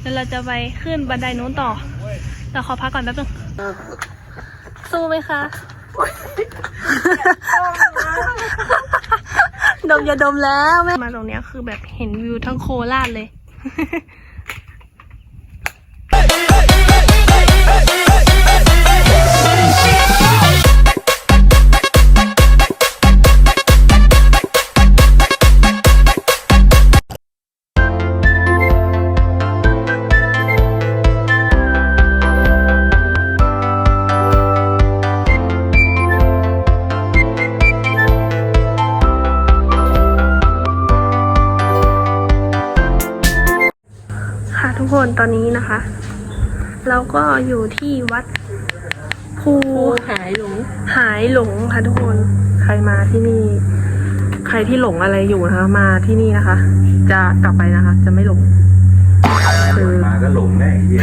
เดี๋ยวเราจะไปขึ้นบันไดนู้นต่อ เราขอพักก่อนแป๊บนึง สู้ไหมคะ ดมอย่าดมแล้วแม่มาตรงเนี้ยคือแบบเห็นวิวทั้งโคราชเลย นนี้นะคะ เราก็อยู่ที่วัดภูหายหลง หายหลงค่ะทุกคน ใครมาที่นี่ ใครที่หลงอะไรอยู่นะคะ มาที่นี่นะคะ จะกลับไปนะคะ จะไม่หลงคือมาก็หลงแน่ไอ้เหี้ย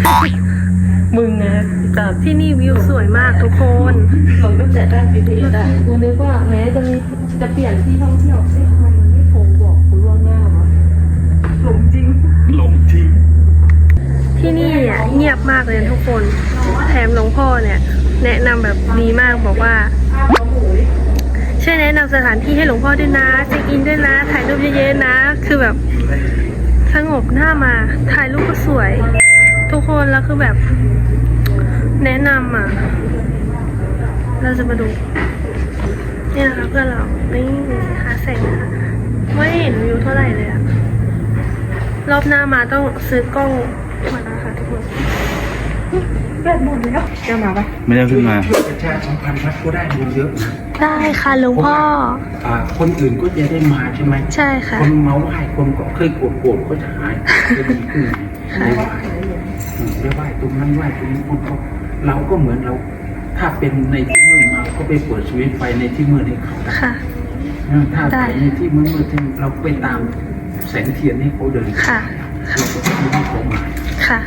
มึงนะแต่ที่นี่วิวสวยมากทุกคนหลงตั้งแต่ได้ปีนี้ได้กูนึกว่าแม้จะมีจะเปลี่ยนที่ท่องเที่ยวเอ๊ะทำไมมันไม่โทรบอกกูล่วงหน้าวะหลงจริง หลงจริง ที่นี่ เงียบมากเลยนะทุกคน แถมหลวงพ่อเนี่ย แนะนำแบบดีมากบอกว่าช่วยแนะนำสถานที่ให้หลวงพ่อด้วยนะเช็คอินด้วยนะ ถ่ายรูปเยอะๆนะ คือแบบสงบหน้ามา ถ่ายรูปก็สวย ทุกคนแล้วคือแบบ แนะนำอะ เราจะมาดู นี่นะคะเพื่อนเรานี่หาแสงนะคะไม่เห็นวิวเท่าไหร่เลยอะรอบหน้ามาต้องซื้อกล้อง มานะคะทุกคนแบตหมดแล้วจะมาปะไม่ได้ขึ้นมาประชาสัมพันธ์วัดก็ได้บุญเยอะนะได้ค่ะหลวงพ่อ อ่าคนอื่นก็จะได้มาใช่ไหมใช่ค่ะ คนเมาไหว้คนก็เคยโกรธโกรธก็จะหายจะดีขึ้นได้ไหว้อืมได้ไหว้ตรงนั้นไหว้ตรงนี้คนก็เราก็เหมือนเรา ถ้าเป็นในที่มืดเราก็ไปเปิดชีวิตไฟในที่มืดให้เขาค่ะอืมถ้าได้ในที่มืดๆที่เราไปตามแสงเทียนให้เขาเดินค่ะ เราก็ทำให้เขามาค่ะอืมขอ บ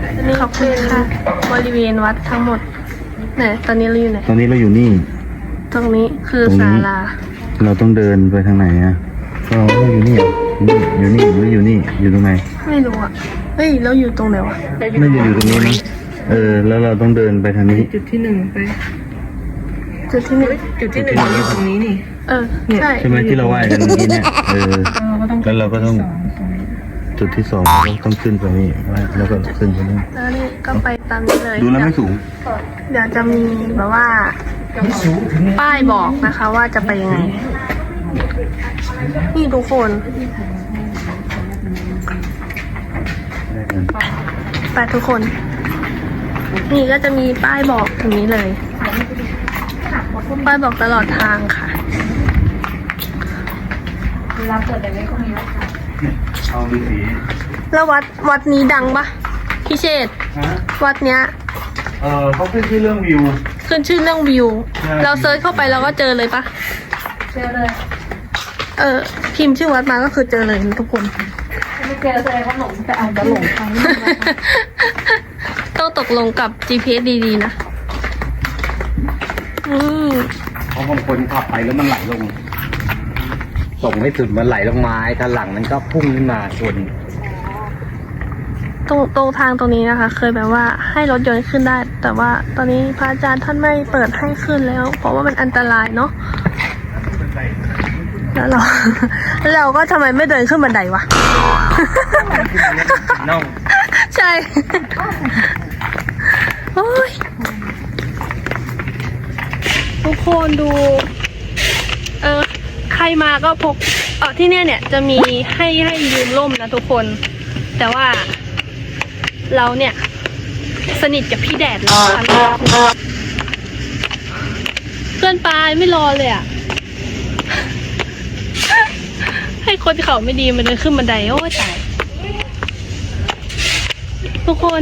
ใจนะขอบคุณค่ะ บริเวณวัดทั้งหมดไหนตอนนี้เราอยู่ไหน ตอนนี้เราอยู่นี่ ตรงนี้คือตรงนี้ศาลา เราต้องเดินไปทางไหนอะก็เราอยู่นี่เหรอนี่อยู่นี่หรืออยู่นี่ อยู่ตรงไหน ไม่รู้อะเฮ้ย เราอยู่ตรงไหนวะไม่อยู่อยู่ตรงนี้นะเออ แล้วเราต้องเดินไปทางนี้ จุดที่หนึ่งไป จุดที่หนึ่งจุดที่หนึ่งอยู่ตรงนี้นี่ เออ ใช่ ใช่ไหมที่เราไหว้กันเมื่อกี้เนี่ย เออ แล้วเราก็ต้อง จุดที่สองเราก็ต้องขึ้นไปนี่ไหว้แล้วก็ขึ้นไปนี่แล้วนี่ก็ไปตามนี้เลยดูแล้วไม่สูง เดี๋ยวจะมีแบบว่า ป้ายบอกนะคะว่าจะไปยังไง นี่ทุกคน ไปทุกคน นี่ก็จะมีป้ายบอกตรงนี้เลยป้ายบอกตลอดทางค่ะเอาดีสีแล้ววัดวัดนี้ดังปะพี่เชษฐ์ฮะวัดเนี้ย เออเขาขึ้นที่เรื่องวิว ขึ้นชื่อเรื่องวิว ใช่ เราเซิร์ชเข้าไปเราก็เจอเลยปะเจอเลยเออพิมพ์ชื่อวัดมาก็คือเจอเลยทุกคน ไม่เจอแสดงว่าหลงแต่อาจจะหลงทางต้องตกลงกับ GPS ดีๆนะอืมเพราะบางคนขับไปแล้วมันไหลลง ส่งไม่สุดมันไหลลงมาไอ้คันหลังมันก็พุ่งขึ้นมาชนตรงตรงทางตรงนี้นะคะ เคยแบบว่าให้รถยนต์ขึ้นได้ แต่ว่าตอนนี้พระอาจารย์ท่านไม่เปิดให้ขึ้นแล้ว เพราะว่ามันอันตรายเนาะแล้วเรา เราก็ทำไมไม่เดินขึ้นบันไดวะ น่องใช่ โอ้ยทุกคนดู รมาก็พกเออที่เนี่ยเนี่ยจะมีให้ให้ยืมร่มนะทุกคน แต่ว่าเราเนี่ย สนิทกับพี่แดดแล้วค่ะเพื่อนปลายไม่รอเลยอะ ให้คนเขาไม่ดีมาเดินขึ้นบันไดโอ้ยตายทุกคน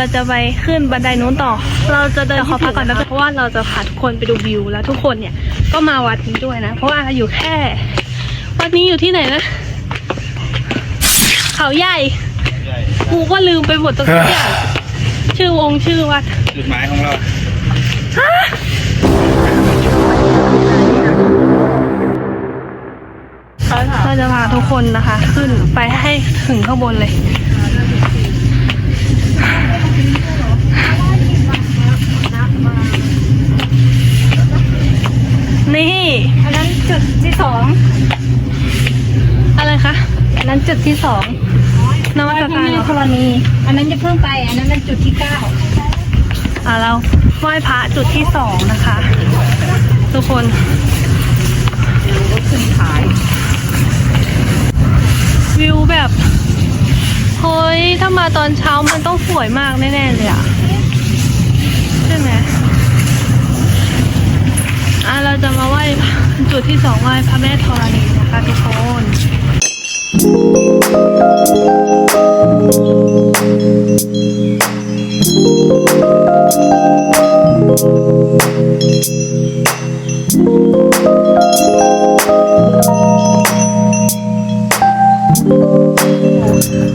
เดี๋ยวเราจะไปขึ้นบันไดนู้นต่อ เราจะเดินขอพักก่อนนะเพราะว่าเราจะพาทุกคนไปดูวิวแล้วทุกคนเนี่ยก็มาวัดนี้ด้วยนะ เพราะว่าอยู่แค่ วัดนี้อยู่ที่ไหนนะ เขาใหญ่กูก็ลืมไปหมดทุกอย่างชื่อวงชื่อวัดจุดหมายของเราเราจะพาทุกคนนะคะ ขึ้นไปให้ถึงข้างบนเลย นี่ อันนั้น จุดที่สองอะไรคะอันนั้นจุดที่สองนวัตพกรรมระเหรแม่อธรณีอันนั้นจะเพิ่งไป อันนั้นเป็นจุดที่เก้าอะเราไหว้พระจุดที่สองนะคะ ทุกคนวิวแบบ เฮ้ย ถ้ามาตอนเช้ามันต้องสวยมากแน่ ๆ เลยอะใช่ไหม อะเราจะมาไหว้จุดที่สองไหว้พระแม่ธรณีนะคะทุกคน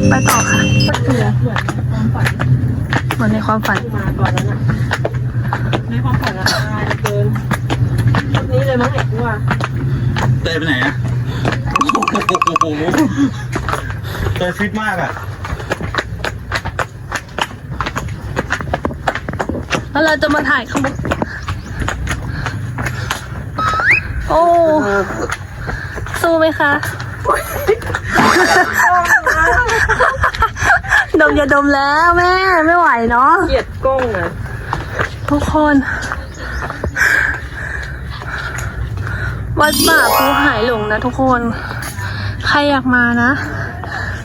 ไปต่อค่ะเหมือนในความฝันมาก่อนแล้วนะในความฝันอะนานเกินชุดนี้เลยมั้งเห็นว่า เต้ยไปไหนอะโอ้ โหเต้ยฟิตมากอะแล้วเราจะมาถ่ายข้างบนโอ้สู้ไหมคะดมอย่าดมแล้วแม่ ไม่ไหวเนาะเกลียดกล้องอะทุกคนวัดป่าภูหายหลงนะทุกคนใค รอยากมานะ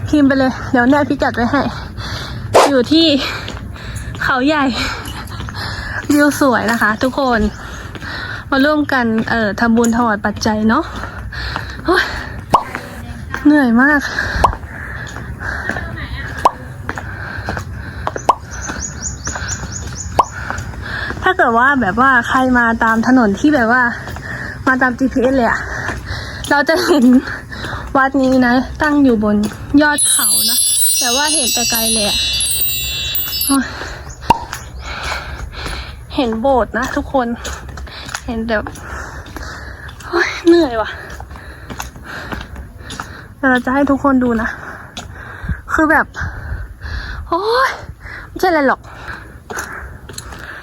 พิมพ์ไปเลย เดี๋ยวแนบพิกัดไว้ให้ อยู่ที่เขาใหญ่วิวสวยนะคะ ทุกคน มาร่วมกัน เอ่อทำบุญถวายปัจจัยเนาะเหนื่อยมากถ้าเกิดว่าแบบว่าใครมาตามถนนที่แบบว่า มาตาม GPS เลยอะเราจะเห็น วัดนี้นะ ตั้งอยู่บนยอดเขานะ แต่ว่าเห็นแต่ไกลเลยอะเห็นโบสถ์นะทุกคน เห็นแบบเหนื่อยว่ะแต่เราจะให้ทุกคนดูนะ คือแบบ โอ้ยไม่ใช่อะไรหรอก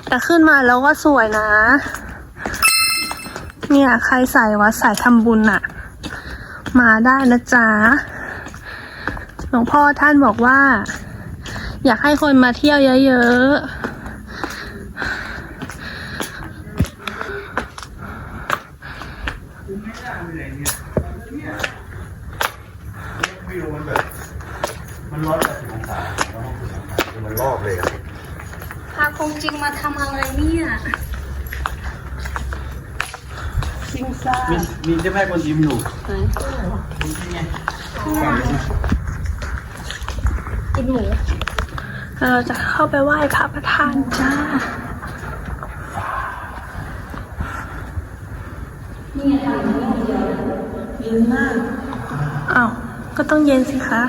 แต่ขึ้นมาแล้วก็สวยนะ เนี่ย ใครใส่วัดสายทำบุญน่ะ มาได้นะจ๊ะ หลวงพ่อท่านบอกว่า อยากให้คนมาเที่ยวเยอะๆมันร้อนแบบองศามันรอบเลยอะพาคงจริงมาทำอะไรเนี่ย ซิงซ่ามีมีเจ้าแม่กวนอิมอยู่กินหมูแล้วเราจะเข้าไปไหว้พระประธานจ้าเย็นมากอ้าวก็ต้องเย็นสิคะ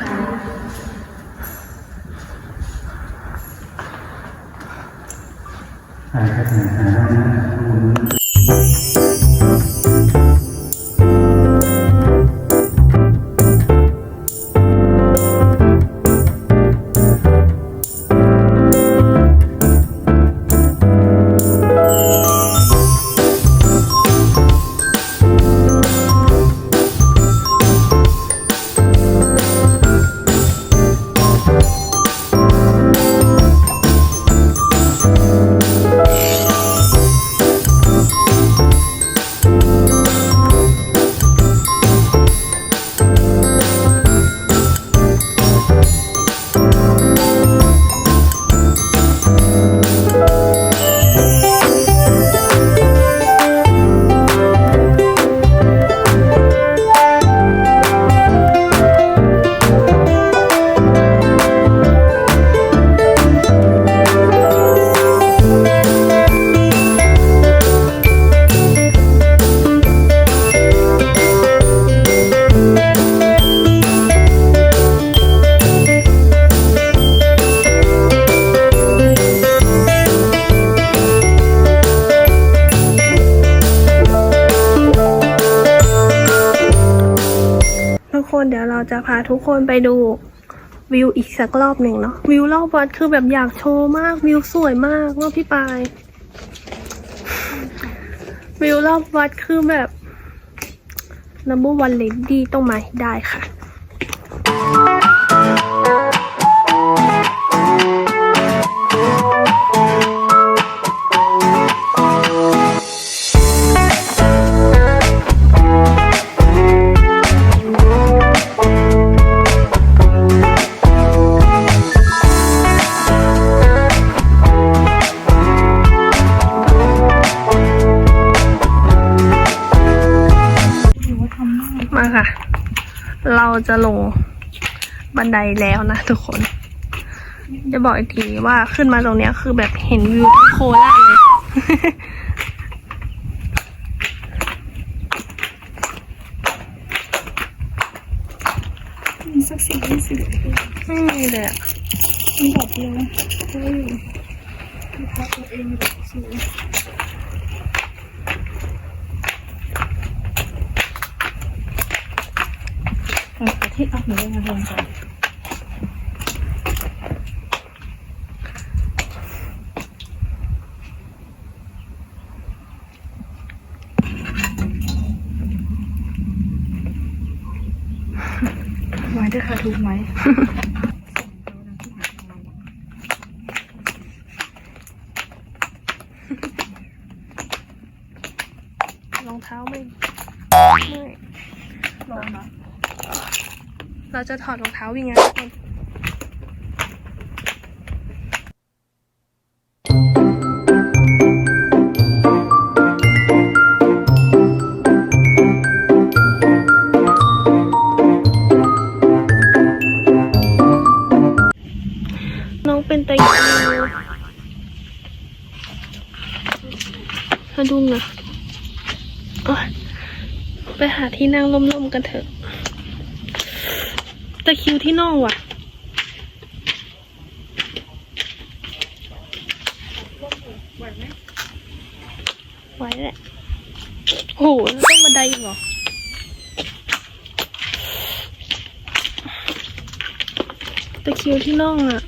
เทุกคนไปดูวิวอีกสักรอบหนึ่งเนาะวิวรอบวัดคือแบบอยากโชว์มากวิวสวยมากเนาะพี่ปายวิวรอบวัดคือแบบ number one lady ต้องมาให้ได้ค่ะ จะลงบันไดแล้วนะทุกคน จะบอกอีกทีว่าขึ้นมาตรงเนี้ยคือแบบเห็นวิวโคราชเลย มีสักสิบยี่สิบไม่มีเลยอะมีแบบเดียว ที่เอาหนูมาลงก่อนไว้ด้วยค่ะทุกไหมรองเท้าไม่ไม่ลองนะ เราจะถอดรองเท้าวิ่งไงทุกคนน้องเป็นตะยานสะดุ้งนะโอ๊ยไปหาที่นั่งร่มๆกันเถอะ ตะคิวที่น่องว่ะ ไหวแหละ โอ้โหต้องบันไดอีกเหรอตะคิวที่น่องอะ